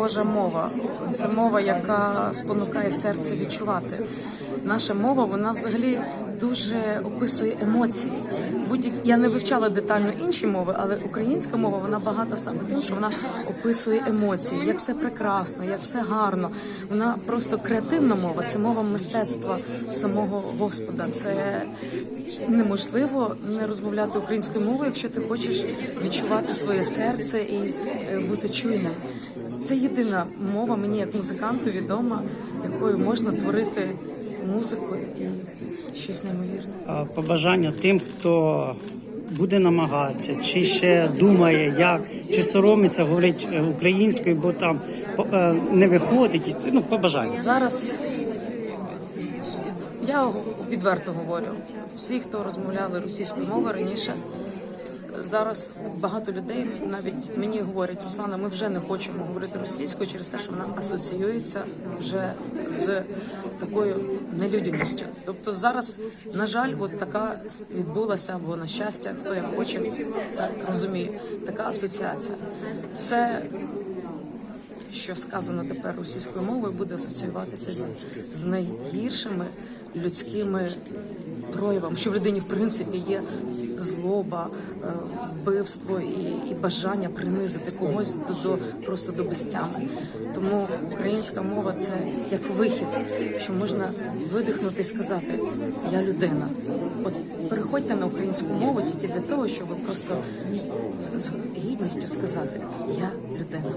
Божа мова. Це мова, яка спонукає серце відчувати. Наша мова, вона взагалі дуже описує емоції. Будь я не вивчала детально інші мови, але українська мова вона багата саме тим, що вона описує емоції, як все прекрасно, як все гарно. Вона просто креативна мова, це мова мистецтва самого Господа. Це неможливо не розмовляти українською мовою, якщо ти хочеш відчувати своє серце і е, бути чуйним. Це єдина мова мені як музиканту відома, якою можна творити музику і щось неймовірне. Побажання тим, хто буде намагатися, чи ще думає, як, чи соромиться говорити е, українською, бо там е, не виходить. Ну, побажання. Зараз я відверто говорю, всі, хто розмовляли російською мовою раніше, зараз багато людей навіть мені говорять, Руслана, ми вже не хочемо говорити російською через те, що вона асоціюється вже з такою нелюдяністю. Тобто зараз, на жаль, от така відбулася, або на щастя, хто як хоче, так розуміє, така асоціація. Все що сказано тепер російською мовою, буде асоціюватися з, з найгіршими людськими проявами, що в людині в принципі є злоба, е, вбивство і, і бажання принизити когось до, до просто до безтями. Тому українська мова це як вихід, що можна видихнути і сказати Я людина. От переходьте на українську мову тільки для того, щоб просто з гідністю сказати Я людина.